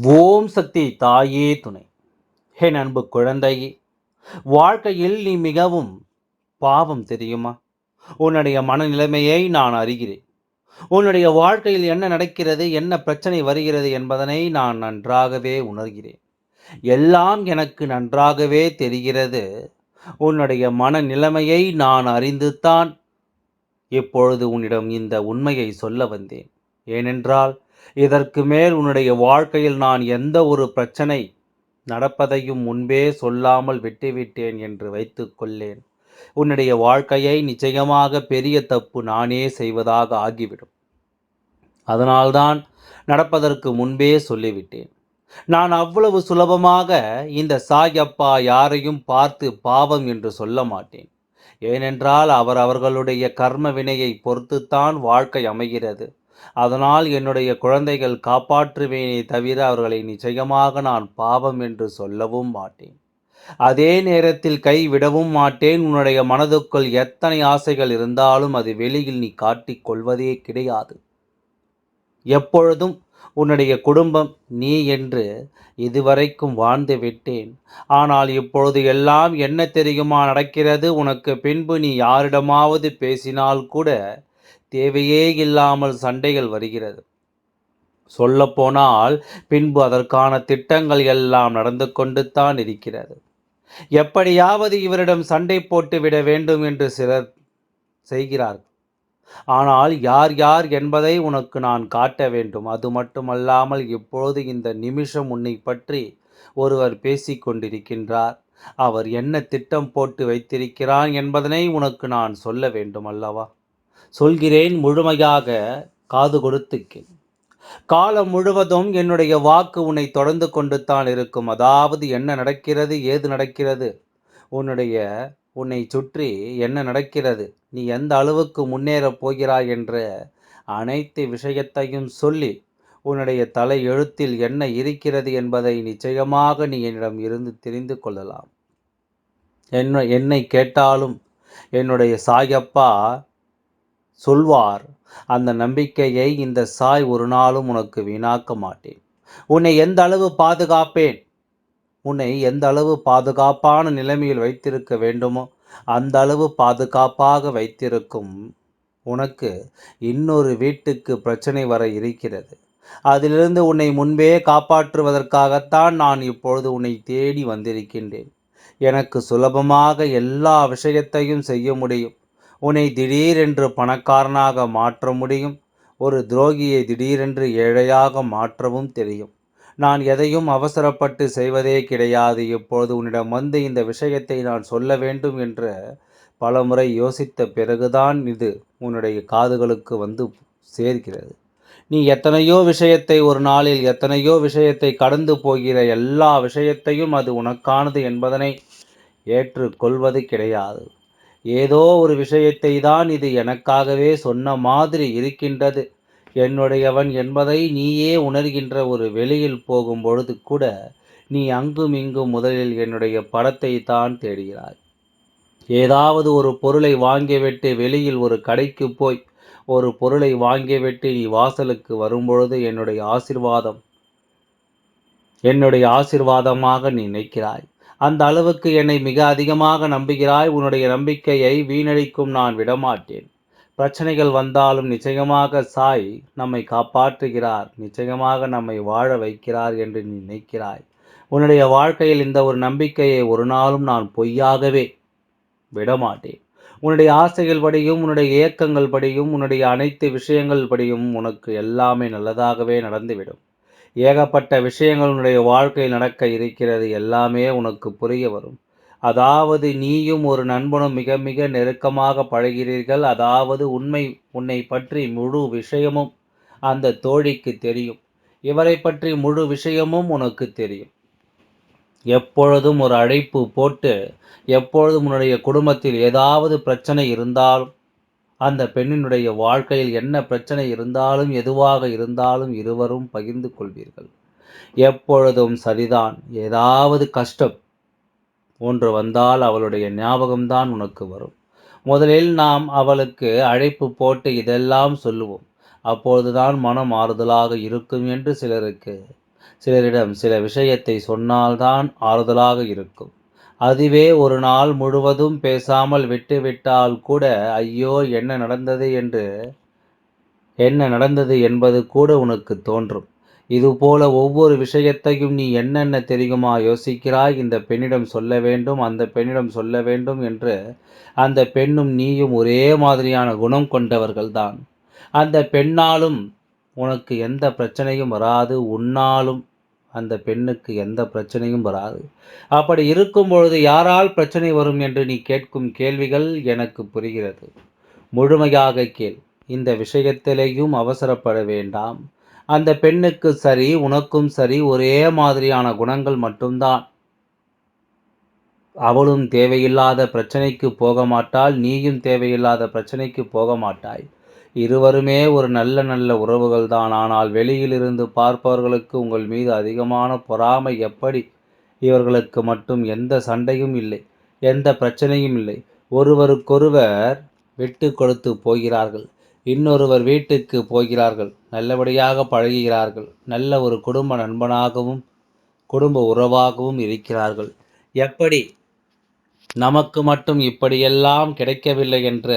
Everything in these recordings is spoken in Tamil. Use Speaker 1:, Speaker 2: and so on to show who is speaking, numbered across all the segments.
Speaker 1: ஓம் சக்தி தாயே துணை. ஹே அன்பு குழந்தையே வாழ்க்கையில் நீ மிகவும் பாவம் தெரியுமா? உன்னுடைய மனநிலைமையை நான் அறிகிறேன். உன்னுடைய வாழ்க்கையில் என்ன நடக்கிறது என்ன பிரச்சனை வருகிறது என்பதனை நான் நன்றாகவே உணர்கிறேன். எல்லாம் எனக்கு நன்றாகவே தெரிகிறது. உன்னுடைய மனநிலைமையை நான் அறிந்துதான் இப்பொழுது உன்னிடம் இந்த உண்மையை சொல்ல வந்தேன். ஏனென்றால் இதற்கு மேல் உன்னுடைய வாழ்க்கையில் நான் எந்த ஒரு பிரச்சனை நடப்பதையும் முன்பே சொல்லாமல் விட்டுவிட்டேன் என்று வைத்துக்கொள்ளேன் உன்னுடைய வாழ்க்கையை நிச்சயமாக பெரிய தப்பு நானே செய்வதாக ஆகிவிடும். அதனால்தான் நடப்பதற்கு முன்பே சொல்லிவிட்டேன். நான் அவ்வளவு சுலபமாக இந்த சாயப்பா யாரையும் பார்த்து பாவம் என்று சொல்ல மாட்டேன். ஏனென்றால் அவர் அவர்களுடைய கர்ம வினையை பொறுத்துத்தான் வாழ்க்கை அமைகிறது. அதனால் என்னுடைய குழந்தைகள் காப்பாற்றுவேனே தவிர அவர்களை நிச்சயமாக நான் பாவம் என்று சொல்லவும் மாட்டேன். அதே நேரத்தில் கை விடவும் மாட்டேன். உன்னுடைய மனதுக்குள் எத்தனை ஆசைகள் இருந்தாலும் அது வெளியில் நீ காட்டிக் கொள்வதே கிடையாது. எப்பொழுதும் உன்னுடைய குடும்பம் நீ என்று இதுவரைக்கும் வாழ்ந்து விட்டேன். ஆனால் இப்பொழுது எல்லாம் என்ன தெரியுமா நடக்கிறது? உனக்கு பின்பு நீ யாரிடமாவது பேசினால் கூட தேவையே இல்லாமல் சண்டைகள் வருகிறது. சொல்லப்போனால் பின்பு அதற்கான திட்டங்கள் எல்லாம் நடந்து கொண்டு தான் இருக்கிறது. எப்படியாவது இவரிடம் சண்டை போட்டு விட வேண்டும் என்று சிலர் செய்கிறார்கள். ஆனால் யார் யார் என்பதை உனக்கு நான் காட்ட வேண்டும். அது மட்டுமல்லாமல் இப்பொழுது இந்த நிமிஷம் உன்னை பற்றி ஒருவர் பேசிக்கொண்டிருக்கின்றார் அவர் என்ன திட்டம் போட்டு வைத்திருக்கிறான் என்பதனை உனக்கு நான் சொல்ல வேண்டும் அல்லவா? சொல்கிறேன் முழுமையாக காது கொடுத்துக்கு காலம் முழுவதும் என்னுடைய வாக்கு உன்னை தொடர்ந்து கொண்டு தான் இருக்கும். அதாவது என்ன நடக்கிறது ஏது நடக்கிறது? உன்னுடைய உன்னை சுற்றி என்ன நடக்கிறது? நீ எந்த அளவுக்கு முன்னேறப் போகிறாய் என்ற அனைத்து விஷயத்தையும் சொல்லி உன்னுடைய தலை எழுத்தில் என்ன இருக்கிறது என்பதை நிச்சயமாக நீ என்னிடம் இருந்து தெரிந்து கொள்ளலாம். என்ன என்னை கேட்டாலும் என்னுடைய சாயப்பா சொல்வார் அந்த நம்பிக்கையை இந்த சாய் ஒரு நாளும் உனக்கு வீணாக்க மாட்டேன். உன்னை எந்த அளவு பாதுகாப்பேன்? உன்னை எந்த அளவு பாதுகாப்பான நிலைமையில் வைத்திருக்க வேண்டுமோ அந்த அளவு பாதுகாப்பாக வைத்திருக்கும் உனக்கு இன்னொரு வீட்டுக்கு பிரச்சனை வர இருக்கிறது. அதிலிருந்து உன்னை முன்பே காப்பாற்றுவதற்காகத்தான் நான் இப்பொழுது உன்னை தேடி வந்திருக்கின்றேன். எனக்கு சுலபமாக எல்லா விஷயத்தையும் செய்ய முடியும். உன்னை திடீரென்று பணக்காரனாக மாற்ற முடியும். ஒரு துரோகியை திடீரென்று ஏழையாக மாற்றவும் தெரியும். நான் எதையும் அவசரப்பட்டு செய்வதே கிடையாது. இப்பொழுது உன்னிடம் வந்து இந்த விஷயத்தை நான் சொல்ல வேண்டும் என்று பலமுறை யோசித்த பிறகுதான் இது உன்னுடைய காதுகளுக்கு வந்து சேர்க்கிறது. நீ எத்தனையோ விஷயத்தை ஒரு நாளில் எத்தனையோ விஷயத்தை கடந்து போகிற எல்லா விஷயத்தையும் அது உனக்கானது என்பதனை ஏற்றுக்கொள்வது கிடையாது. ஏதோ ஒரு விஷயத்தை தான் இது எனக்காகவே சொன்ன மாதிரி இருக்கின்றது. என்னுடையவன் என்பதை நீயே உணர்கின்ற ஒரு வெளியில் போகும் பொழுது கூட நீ அங்கும் இங்கும் முதலில் என்னுடைய படத்தை தான் தேடுகிறாய். ஏதாவது ஒரு பொருளை வாங்கிவிட்டு வெளியில் ஒரு கடைக்கு போய் ஒரு பொருளை வாங்கிவிட்டு நீ வாசலுக்கு வரும்பொழுது என்னுடைய ஆசிர்வாதம் என்னுடைய ஆசிர்வாதமாக நீ நினைக்கிறாய். அந்த அளவுக்கு என்னை மிக அதிகமாக நம்புகிறாய். உன்னுடைய நம்பிக்கையை வீணடிக்கும் நான் விடமாட்டேன். பிரச்சனைகள் வந்தாலும் நிச்சயமாக சாய் நம்மை காப்பாற்றுகிறார். நிச்சயமாக நம்மை வாழ வைக்கிறார் என்று நீ நினைக்கிறாய். உன்னுடைய வாழ்க்கையில் இந்த ஒரு நம்பிக்கையை ஒரு நாளும் நான் பொய்யாகவே விடமாட்டேன். உன்னுடைய ஆசைகள் படியும் உன்னுடைய இயக்கங்கள் படியும் உன்னுடைய அனைத்து விஷயங்கள் படியும் உனக்கு எல்லாமே நல்லதாகவே நடந்துவிடும். ஏகப்பட்ட விஷயங்கள் உன்னுடைய வாழ்க்கையில் நடக்க இருக்கிறது எல்லாமே உனக்கு புரிய வரும். அதாவது நீயும் ஒரு நண்பனும் மிக மிக நெருக்கமாக பழகிறீர்கள். அதாவது உண்மை உன்னை பற்றி முழு விஷயமும் அந்த தோழிக்கு தெரியும். இவரை பற்றி முழு விஷயமும் உனக்கு தெரியும். எப்பொழுதும் ஒரு அழைப்பு போட்டு எப்பொழுதும் உன்னுடைய குடும்பத்தில் ஏதாவது பிரச்சனை இருந்தாலும் அந்த பெண்ணினுடைய வாழ்க்கையில் என்ன பிரச்சனை இருந்தாலும் எதுவாக இருந்தாலும் இருவரும் பகிர்ந்து கொள்வீர்கள். எப்பொழுதும் சரிதான். ஏதாவது கஷ்டம் ஒன்று வந்தால் அவளுடைய ஞாபகம்தான் உனக்கு வரும். முதலில் நாம் அவளுக்கு அழைப்பு போட்டு இதெல்லாம் சொல்லுவோம். அப்பொழுதுதான் மனம் ஆறுதலாக இருக்கும் என்று சிலருக்கு சிலரிடம் சில விஷயத்தை சொன்னால்தான் ஆறுதலாக இருக்கும். அதுவே ஒரு நாள் முழுவதும் பேசாமல் விட்டுவிட்டால் கூட ஐயோ என்ன நடந்தது என்று என்ன நடந்தது என்பது கூட உனக்கு தோன்றும். இதுபோல ஒவ்வொரு விஷயத்தையும் நீ என்னென்ன தெரியுமா யோசிக்கிறாய்? இந்த பெண்ணிடம் சொல்ல வேண்டும் அந்த பெண்ணிடம் சொல்ல வேண்டும் என்று அந்த பெண்ணும் நீயும் ஒரே மாதிரியான குணம் கொண்டவர்கள்தான். அந்த பெண்ணாலும் உனக்கு எந்த பிரச்சனையும் வராது உன்னாலும் அந்த பெண்ணுக்கு எந்த பிரச்சனையும் வராது. அப்படி இருக்கும் பொழுது யாரால் பிரச்சனை வரும் என்று நீ கேட்கும் கேள்விகள் எனக்கு புரிகிறது. முழுமையாக கேள். இந்த விஷயத்திலேயும் அவசரப்பட வேண்டாம். அந்த பெண்ணுக்கு சரி உனக்கும் சரி ஒரே மாதிரியான குணங்கள் மட்டும்தான். அவளும் தேவையில்லாத பிரச்சனைக்கு போக மாட்டாள் நீயும் தேவையில்லாத பிரச்சனைக்கு போக மாட்டாய். இருவருமே ஒரு நல்ல நல்ல உறவுகள் தான் ஆனால் வெளியிலிருந்து பார்ப்பவர்களுக்கு உங்கள் மீது அதிகமான பொறாமை எப்படி? இவர்களுக்கு மட்டும் எந்த சண்டையும் இல்லை எந்த பிரச்சனையும் இல்லை. ஒருவருக்கொருவர் விட்டு கொடுத்து போகிறார்கள். இன்னொருவர் வீட்டுக்கு போகிறார்கள். நல்லபடியாக பழகுகிறார்கள். நல்ல ஒரு குடும்ப நண்பனாகவும் குடும்ப உறவாகவும் இருக்கிறார்கள். எப்படி? நமக்கு மட்டும் இப்படியெல்லாம் கிடைக்கவில்லை என்ற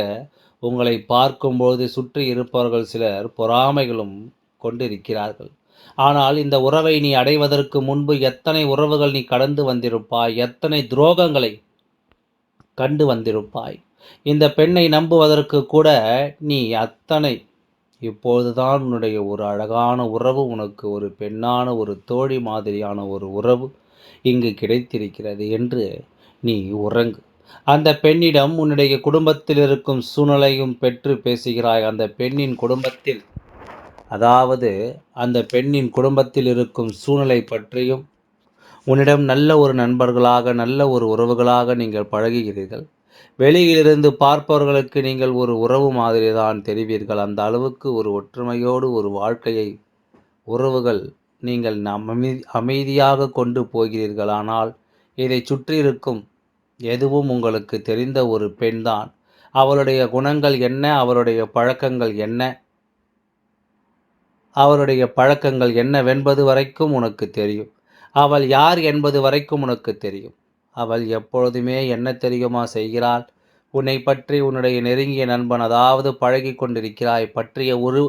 Speaker 1: உங்களை பார்க்கும்போது சுற்றி இருப்பவர்கள் சிலர் பொறாமைகளும் கொண்டிருக்கிறார்கள். ஆனால் இந்த உறவை நீ அடைவதற்கு முன்பு எத்தனை உறவுகள் நீ கடந்து வந்திருப்பாய்? எத்தனை துரோகங்களை கண்டு வந்திருப்பாய்? இந்த பெண்ணை நம்புவதற்கு கூட நீ அத்தனை. இப்போதுதான் உன்னுடைய ஒரு அழகான உறவு உனக்கு ஒரு பெண்ணான ஒரு தோழி மாதிரியான ஒரு உறவு இங்கு கிடைத்திருக்கிறது என்று நீ உறங்கு. அந்த பெண்ணிடம் உன்னுடைய குடும்பத்தில் இருக்கும் சூழ்நிலையும் பெற்று பேசுகிறாய். அந்த பெண்ணின் குடும்பத்தில் அதாவது அந்த பெண்ணின் குடும்பத்தில் இருக்கும் சூழ்நிலை பற்றியும் உன்னிடம் நல்ல ஒரு நண்பர்களாக நல்ல ஒரு உறவுகளாக நீங்கள் பழகுகிறீர்கள். வெளியிலிருந்து பார்ப்பவர்களுக்கு நீங்கள் ஒரு உறவு மாதிரி தான் தெரிவீர்கள். அந்த அளவுக்கு ஒரு ஒற்றுமையோடு ஒரு வாழ்க்கையை உறவுகள் நீங்கள் அமை அமைதியாக கொண்டு போகிறீர்கள். ஆனால் இதை சுற்றி இருக்கும் எதுவும் உங்களுக்கு தெரிந்த ஒரு பெண்தான் அவளுடைய குணங்கள் என்ன அவருடைய பழக்கங்கள் என்ன? அவருடைய பழக்கங்கள் என்னவென்பது வரைக்கும் உனக்கு தெரியும். அவள் யார் என்பது வரைக்கும் உனக்கு தெரியும். அவள் எப்பொழுதுமே என்ன தெரியுமா செய்கிறாள்? உன்னை பற்றி உன்னுடைய நெருங்கிய நண்பன் அதாவது பழகி கொண்டிருக்கிறாய் பற்றிய ஒரு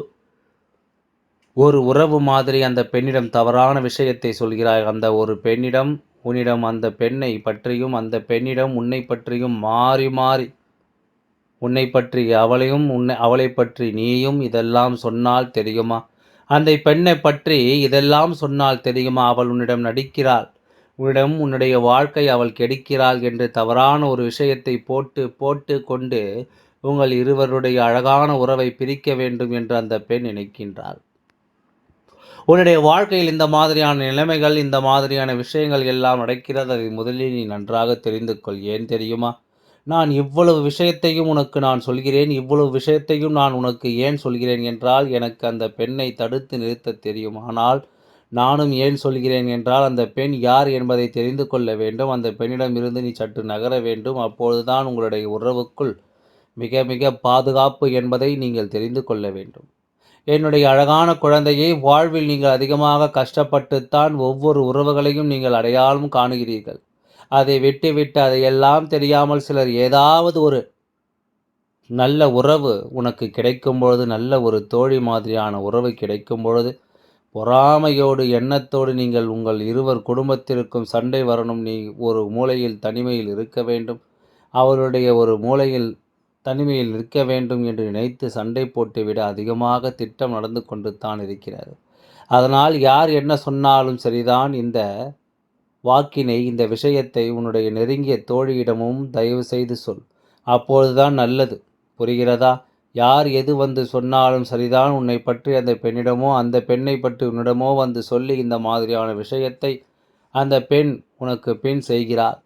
Speaker 1: ஒரு உறவு மாதிரி அந்த பெண்ணிடம் தவறான விஷயத்தை சொல்கிறாய். அந்த ஒரு பெண்ணிடம் உன்னிடம் அந்த பெண்ணை பற்றியும் அந்த பெண்ணிடம் உன்னை பற்றியும் மாறி மாறி உன்னை பற்றி அவளையும் உன்னை அவளை பற்றி நீயும் இதெல்லாம் சொன்னால் தெரியுமா? அந்த பெண்ணை பற்றி இதெல்லாம் சொன்னால் தெரியுமா? அவள் உன்னிடம் நடிக்கிறாள். உன்னிடம் உன்னுடைய வாழ்க்கை அவள் கெடுக்கிறாள் என்று தவறான ஒரு விஷயத்தை போட்டு போட்டு கொண்டு உங்கள் இருவருடைய அழகான உறவை பிரிக்க வேண்டும் என்று அந்த பெண் நினைக்கின்றாள். உன்னுடைய வாழ்க்கையில் இந்த மாதிரியான நிலைமைகள் இந்த மாதிரியான விஷயங்கள் எல்லாம் நடக்கிறது அதை முதலில் நீ நன்றாக தெரிந்து கொள். ஏன் தெரியுமா? நான் இவ்வளவு விஷயத்தையும் உனக்கு நான் சொல்கிறேன். இவ்வளவு விஷயத்தையும் நான் உனக்கு ஏன் சொல்கிறேன் என்றால் எனக்கு அந்த பெண்ணை தடுத்து நிறுத்த தெரியும். ஆனால் நானும் ஏன் சொல்கிறேன் என்றால் அந்த பெண் யார் என்பதை தெரிந்து கொள்ள வேண்டும். அந்த பெண்ணிடமிருந்து நீ சற்று நகர வேண்டும். அப்பொழுதுதான் உங்களுடைய உறவுக்குள் மிக மிக பாதுகாப்பு என்பதை நீங்கள் தெரிந்து கொள்ள வேண்டும். என்னுடைய அழகான குழந்தையை வாழ்வில் நீங்கள் அதிகமாக கஷ்டப்பட்டுத்தான் ஒவ்வொரு உறவுகளையும் நீங்கள் அடையாளம் காணுகிறீர்கள். அதை விட்டு விட்டு அதையெல்லாம் தெரியாமல் சிலர் ஏதாவது ஒரு நல்ல உறவு உனக்கு கிடைக்கும் பொழுது நல்ல ஒரு தோழி மாதிரியான உறவு கிடைக்கும் பொழுது பொறாமையோடு எண்ணத்தோடு நீங்கள் உங்கள் இருவர் குடும்பத்திற்கும் சண்டை வரணும். நீ ஒரு மூலையில் தனிமையில் இருக்க வேண்டும். அவருடைய ஒரு மூலையில் தனிமையில் நிற்க வேண்டும் என்று நினைத்து சண்டை போட்டுவிட அதிகமாக திட்டம் நடந்து கொண்டு தான் இருக்கிறது அதனால் யார் என்ன சொன்னாலும் சரிதான் இந்த வாக்கினை இந்த விஷயத்தை உன்னுடைய நெருங்கிய தோழியிடமும் தயவு செய்து சொல். அப்பொழுதுதான் நல்லது. புரிகிறதா? யார் எது வந்து சொன்னாலும் சரிதான் உன்னை பற்றி அந்த பெண்ணிடமோ அந்த பெண்ணை பற்றி உன்னிடமோ வந்து சொல்லி இந்த மாதிரியான விஷயத்தை அந்த பெண் உனக்கு பின் செய்கிறார்.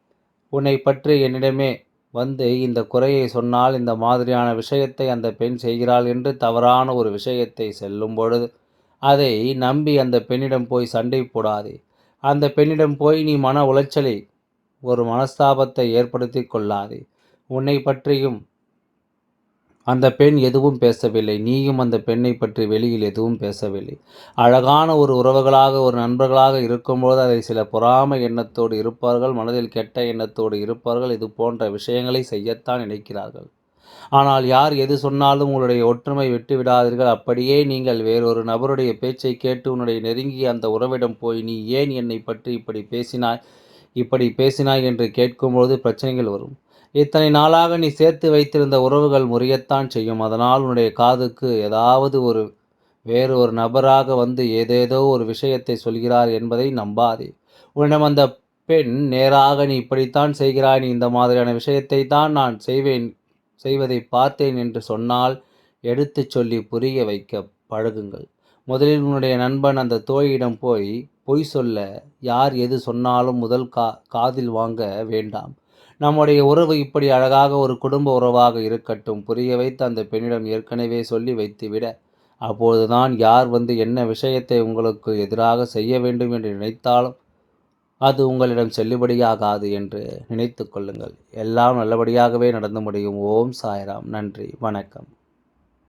Speaker 1: உன்னை பற்றி என்னிடமே வந்து இந்த குறையை சொன்னால் இந்த மாதிரியான விஷயத்தை அந்த பெண் செய்கிறாள் என்று தவறான ஒரு விஷயத்தை செல்லும் பொழுது அதை நம்பி அந்த பெண்ணிடம் போய் சண்டை போடாதே. அந்த பெண்ணிடம் போய் நீ மன உளைச்சலை ஒரு மனஸ்தாபத்தை ஏற்படுத்தி கொள்ளாதே. உன்னை பற்றியும் அந்த பெண் எதுவும் பேசவில்லை. நீயும் அந்த பெண்ணை பற்றி வெளியில் எதுவும் பேசவில்லை. அழகான ஒரு உறவுகளாக ஒரு நண்பர்களாக இருக்கும்போது அதை சில பொறாமை எண்ணத்தோடு இருப்பார்கள் மனதில் கெட்ட எண்ணத்தோடு இருப்பார்கள். இது போன்ற விஷயங்களை செய்யத்தான் நினைக்கிறார்கள். ஆனால் யார் எது சொன்னாலும் உங்களுடைய ஒற்றுமை விட்டு விடாதீர்கள். அப்படியே நீங்கள் வேறொரு நபருடைய பேச்சை கேட்டு உன்னுடைய நெருங்கிய அந்த உறவிடம் போய் நீ ஏன் என்னை பற்றி இப்படி பேசினாய்? இப்படி பேசினாய்? என்று கேட்கும்போது பிரச்சனைகள் வரும். இத்தனை நாளாக நீ சேர்த்து வைத்திருந்த உறவுகள் முறையத்தான் செய்யும். அதனால் உன்னுடைய காதுக்கு ஏதாவது ஒரு வேறு ஒரு நபராக வந்து ஏதேதோ ஒரு விஷயத்தை சொல்கிறார் என்பதை நம்பாதே. உன்னிடம் அந்த பெண் நேராக நீ இப்படித்தான் செய்கிறாய். நீ இந்த மாதிரியான விஷயத்தை தான் நான் செய்வேன் செய்வதை பார்த்தேன் என்று சொன்னால் எடுத்துச் சொல்லி புரிய வைக்க பழகுங்கள். முதலில் உன்னுடைய நண்பன் அந்த தோழியிடம் போய் பொய் சொல்ல யார் எது சொன்னாலும் முதல் கா காதில் வாங்க வேண்டாம். நம்முடைய உறவு இப்படி அழகாக ஒரு குடும்ப உறவாக இருக்கட்டும் புரிய வைத்து அந்த பெண்ணிடம் ஏற்கனவே சொல்லி வைத்துவிட அப்போதுதான் யார் வந்து என்ன விஷயத்தை உங்களுக்கு எதிராக செய்ய வேண்டும் என்று நினைத்தாலும் அது உங்களிடம் செல்லுபடியாகாது என்று நினைத்து கொள்ளுங்கள். எல்லாம் நல்லபடியாகவே நடந்து முடியும். ஓம் சாய்ராம். நன்றி. வணக்கம்.